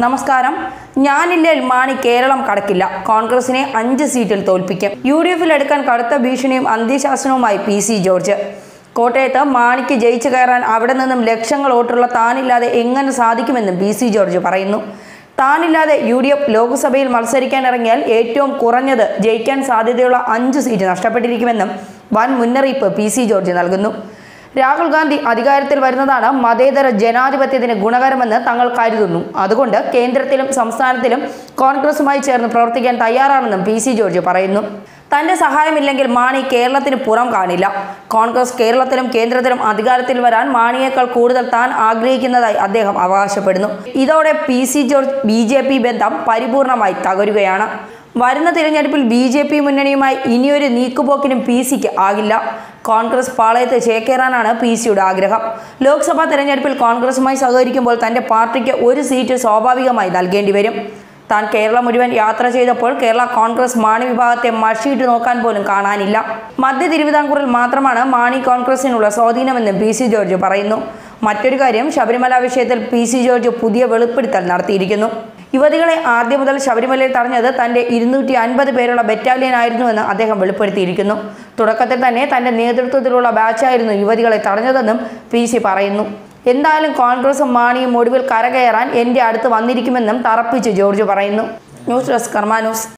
നമസ്കാരം. ഞാനില്ലേൽ മാണി കേരളം കടക്കില്ല. കോൺഗ്രസിനെ അഞ്ച് സീറ്റിൽ തോൽപ്പിക്കും. യു ഡി എഫിൽ എടുക്കാൻ കടുത്ത ഭീഷണിയും അന്ത്യശാസനവുമായി പി സി ജോർജ്. കോട്ടയത്ത് മാണിക്ക് ജയിച്ചു കയറാൻ അവിടെ നിന്നും ലക്ഷങ്ങൾ വോട്ടുള്ള താനില്ലാതെ എങ്ങനെ സാധിക്കുമെന്നും പി സി ജോർജ് പറയുന്നു. താനില്ലാതെ യു ഡി എഫ് ലോക്സഭയിൽ മത്സരിക്കാൻ ഇറങ്ങിയാൽ ഏറ്റവും കുറഞ്ഞത് ജയിക്കാൻ സാധ്യതയുള്ള അഞ്ച് സീറ്റ് നഷ്ടപ്പെട്ടിരിക്കുമെന്നും വൻ മുന്നറിയിപ്പ് പി സി ജോർജ് നൽകുന്നു. രാഹുൽ ഗാന്ധി അധികാരത്തിൽ വരുന്നതാണ് മതേതര ജനാധിപത്യത്തിന് ഗുണകരമെന്ന് തങ്ങൾ കരുതുന്നു. അതുകൊണ്ട് കേന്ദ്രത്തിലും സംസ്ഥാനത്തിലും കോൺഗ്രസുമായി ചേർന്ന് പ്രവർത്തിക്കാൻ തയ്യാറാണെന്നും പി ജോർജ് പറയുന്നു. തന്റെ സഹായമില്ലെങ്കിൽ മാണി കേരളത്തിന് പുറം കാണില്ല. കോൺഗ്രസ് കേരളത്തിലും കേന്ദ്രത്തിലും അധികാരത്തിൽ വരാൻ മാണിയേക്കാൾ കൂടുതൽ താൻ ആഗ്രഹിക്കുന്നതായി അദ്ദേഹം അവകാശപ്പെടുന്നു. ഇതോടെ പി സി ജോർജ് ബി ബന്ധം പരിപൂർണമായി തകരുകയാണ്. വരുന്ന തിരഞ്ഞെടുപ്പിൽ ബി ജെ പി മുന്നണിയുമായി ഇനിയൊരു നീക്കുപോക്കിനും പി സിക്ക് ആകില്ല. കോൺഗ്രസ് പാളയത്ത് ചേക്കേറാനാണ് പി സിയുടെ ആഗ്രഹം. ലോക്സഭാ തെരഞ്ഞെടുപ്പിൽ കോൺഗ്രസുമായി സഹകരിക്കുമ്പോൾ തന്റെ പാർട്ടിക്ക് ഒരു സീറ്റ് സ്വാഭാവികമായി നൽകേണ്ടി വരും. താൻ കേരളം മുഴുവൻ യാത്ര ചെയ്തപ്പോൾ കേരള കോൺഗ്രസ് മാണി വിഭാഗത്തെ മഷിയിട്ട് നോക്കാൻ പോലും കാണാനില്ല. മധ്യ തിരുവിതാംകൂറിൽ മാത്രമാണ് മാണി കോൺഗ്രസിനുള്ള സ്വാധീനമെന്നും പി സി ജോർജ് പറയുന്നു. മറ്റൊരു കാര്യം ശബരിമല വിഷയത്തിൽ പി സി ജോർജ് പുതിയ വെളിപ്പെടുത്തൽ നടത്തിയിരിക്കുന്നു. യുവതികളെ ആദ്യം മുതൽ ശബരിമലയിൽ തടഞ്ഞത് തന്റെ ഇരുന്നൂറ്റി അൻപത് പേരുള്ള ബറ്റാലിയൻ ആയിരുന്നുവെന്ന് അദ്ദേഹം വെളിപ്പെടുത്തിയിരിക്കുന്നു. തുടക്കത്തിൽ തന്നെ തന്റെ നേതൃത്വത്തിലുള്ള ബാച്ചായിരുന്നു യുവതികളെ തടഞ്ഞതെന്നും പി പറയുന്നു. എന്തായാലും കോൺഗ്രസും മാണിയും ഒടുവിൽ കരകയറാൻ എന്റെ അടുത്ത് വന്നിരിക്കുമെന്നും തറപ്പിച്ച് ജോർജ് പറയുന്നു. News desk Karma news.